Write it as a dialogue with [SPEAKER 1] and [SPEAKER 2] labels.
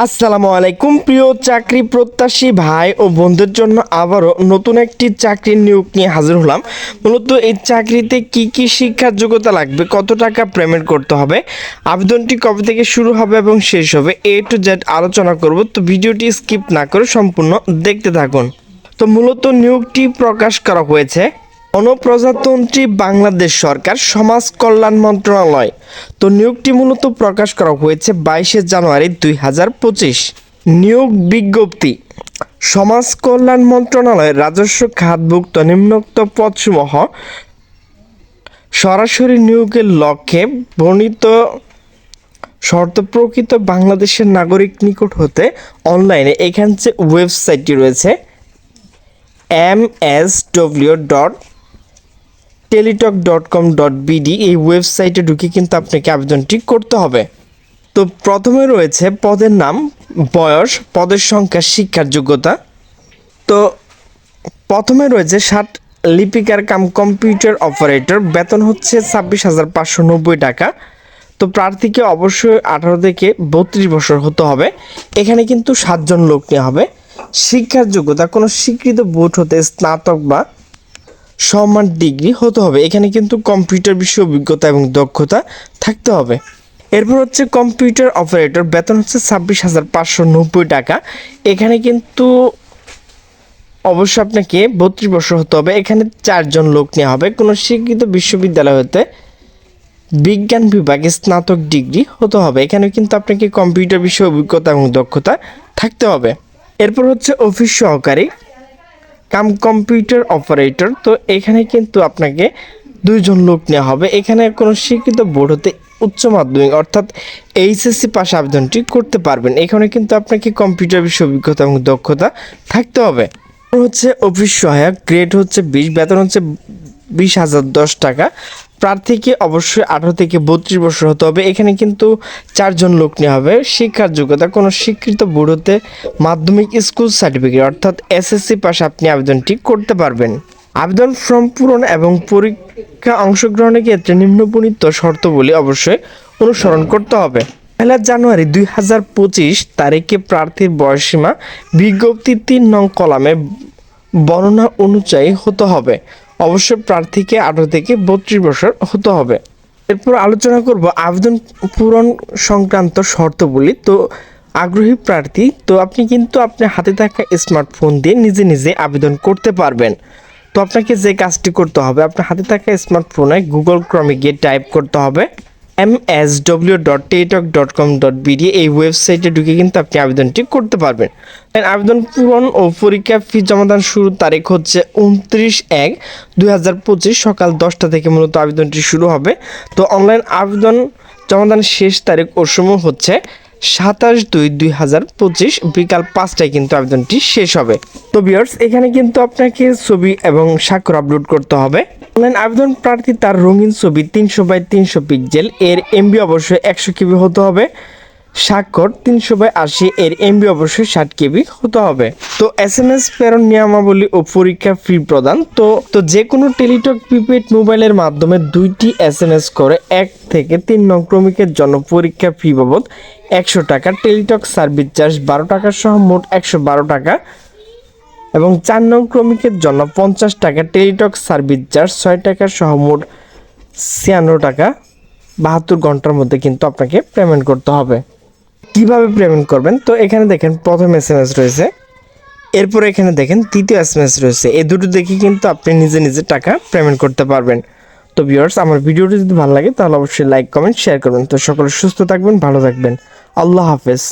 [SPEAKER 1] আসসালামু আলাইকুম, প্রিয় চাকরি প্রত্যাশী ভাই ও বন্ধুদের জন্য আবারও নতুন একটি চাকরির নিয়োগ নিয়ে হাজির হলাম। মূলত এই চাকরিতে কি কি শিক্ষার যোগ্যতা লাগবে, কত টাকা পেমেন্ট করতে হবে, আবেদনটি কবে থেকে শুরু হবে এবং শেষ হবে এ টু জেড আলোচনা করব। তো ভিডিওটি স্কিপ না করে সম্পূর্ণ দেখতে থাকুন। তো মূলত নিয়োগটি প্রকাশ করা হয়েছে গণপ্রজাতন্ত্রী বাংলাদেশ সরকার সমাজ কল্যাণ মন্ত্রণালয়। তো নিয়োগটি মূলত প্রকাশ করা হয়েছে বাইশে জানুয়ারি দুই হাজার পঁচিশ। নিয়োগ বিজ্ঞপ্তি। সমাজ কল্যাণ মন্ত্রণালয়ের রাজস্ব খাতভুক্ত নিম্নোক্ত পদসমূহ সরাসরি নিয়োগের লক্ষ্যে বর্ণিত শর্ত প্রকৃত বাংলাদেশের নাগরিক নিকট হতে অনলাইনে এখান যে ওয়েবসাইটটি রয়েছে M S W dot Teletalk dot com dot BD এই ওয়েবসাইটে ঢুকে কিন্তু আপনাকে আবেদনটি করতে হবে। তো প্রথমে রয়েছে পদের নাম, বয়স, পদের সংখ্যা, শিক্ষার যোগ্যতা। তো প্রথমে রয়েছে ষাট লিপিকার কাম কম্পিউটার অপারেটর, বেতন হচ্ছে ছাব্বিশ হাজার পাঁচশো নব্বই টাকা। তো প্রার্থীকে অবশ্যই আঠারো থেকে বত্রিশ বছর হতে হবে। এখানে কিন্তু সাতজন লোক নেওয়া হবে। শিক্ষার যোগ্যতা, কোনো স্বীকৃত বোর্ড হতে স্নাতক বা সমান ডিগ্রি হতে হবে। এখানে কিন্তু কম্পিউটার বিষয়ে অভিজ্ঞতা এবং দক্ষতা থাকতে হবে। এরপর হচ্ছে কম্পিউটার অপারেটর, বেতন হচ্ছে ছাব্বিশ হাজার পাঁচশো নব্বই টাকা। এখানে কিন্তু অবশ্যই আপনাকে বত্রিশ বছর হতে হবে। এখানে চারজন লোক নেওয়া হবে। কোনো স্বীকৃত বিশ্ববিদ্যালয় হতে বিজ্ঞান বিভাগে স্নাতক ডিগ্রি হতে হবে। এখানে কিন্তু আপনাকে কম্পিউটার বিষয়ে অভিজ্ঞতা এবং দক্ষতা থাকতে হবে। এরপর হচ্ছে অফিস সহকারী। Cum computer operator. তো এখানে কিন্তু আপনাকে দুইজন লোক নেওয়া হবে। এখানে কোনো শিক্ষিত বোর্ড হতে উচ্চ মাধ্যমিক অর্থাৎ এইচএসসি পাস আবেদনটি করতে পারবেন। এখানে কিন্তু আপনাকে কম্পিউটার বিষয়ে অভিজ্ঞতা এবং দক্ষতা থাকতে হবে। হচ্ছে অফিস সহায়ক, গ্রেড হচ্ছে বিশ, বেতন হচ্ছে বিশ হাজার দশ টাকা। প্রার্থীকে অবশ্যই আঠারো থেকে বত্রিশ বছর হতে হবে। এখানে কিন্তু চারজন লোক নেওয়া হবে। শিক্ষার যোগ্যতা, কোনো স্বীকৃত হতে মাধ্যমিক স্কুল সার্টিফিকেট অর্থাৎ এসএসসি পাস আপনি আবেদনটি করতে পারবেন। আবেদন ফর্ম পূরণ এবং পরীক্ষা অংশগ্রহণের ক্ষেত্রে নিম্নবর্ণিত শর্তগুলি অবশ্যই অনুসরণ করতে হবে। পয়লা জানুয়ারি দুই হাজার পঁচিশ তারিখে প্রার্থীর বয়সীমা বিজ্ঞপ্তি তিন নং কলামে বর্ণনা অনুযায়ী হতে হবে। অবশ্যই প্রার্থীকে আঠারো থেকে বত্রিশ বছর হতে হবে। এরপর আলোচনা করব আবেদন পূরণ সংক্রান্ত শর্তগুলি। তো আগ্রহী প্রার্থী, তো আপনি কিন্তু আপনি হাতে থাকা স্মার্টফোন দিয়ে নিজে নিজে আবেদন করতে পারবেন। তো আপনাকে যে কাজটি করতে হবে, আপনার হাতে থাকা স্মার্টফোনে গুগল ক্রমে গিয়ে টাইপ করতে হবে। M S W dot dot com dot এই ওয়েবসাইটে ঢুকে কিন্তু আপনি আবেদনটি করতে পারবেন। আবেদন পূরণ ও পরীক্ষা ফি জমাদান শুরুর তারিখ হচ্ছে উনত্রিশ এক দুই হাজার পঁচিশ সকাল দশটা থেকে মূলত আবেদনটি শুরু হবে। তো অনলাইন আবেদন জমাদান শেষ তারিখ ও সময় হচ্ছে সাতাশ দুই দুই হাজার পঁচিশ বিকাল পাঁচটায় কিন্তু আবেদনটি শেষ হবে। তো বিয়ার্স এখানে কিন্তু আপনাকে ছবি এবং স্বাক্ষর আপলোড করতে হবে। অনলাইন আবেদন প্রার্থী তার রঙিন ছবি তিনশো বাই তিনশো পিক্সেল, এর এমবি অবশ্যই একশো কেবি হতে হবে। স্বাক্ষর তিনশো বাই আশি, এর এমবি অবশ্যই ষাট কেবি হতে হবে। তো এস এম এস প্রেরণ নিয়মাবলী ও পরীক্ষা ফি প্রদান। তো তো যে কোনো টেলিটক প্রিপেড মোবাইলের মাধ্যমে দুইটি এস এম এস করে এক থেকে তিন নং ক্রমিকের জন্য পরীক্ষা ফি বাবদ একশো টাকা, টেলিটক সার্ভিস চার্জ বারো টাকা সহ মোট একশো বারো টাকা। এবং চার নং ক্রমিকের জন্য পঞ্চাশ টাকা টেলিটক সার্ভিস চার্জ, ছয় টাকা সহ মোট ছিয়ান্ন টাকা। বাহাত্তর ঘণ্টার মধ্যে কিন্তু আপনাকে পেমেন্ট করতে হবে। কীভাবে পেমেন্ট করবেন? তো এখানে দেখেন, প্রথম এস এম এস রয়েছে। এরপর এখানে দেখেন, তৃতীয় এস এম এস রয়েছে। এ দুটো দেখে কিন্তু আপনি নিজে নিজে টাকা পেমেন্ট করতে পারবেন। তো ভিউয়ার্স আমার ভিডিওটি যদি ভালো লাগে, তাহলে অবশ্যই লাইক কমেন্ট শেয়ার করবেন। তো সকলে সুস্থ থাকবেন, ভালো থাকবেন। আল্লাহ হাফেজ।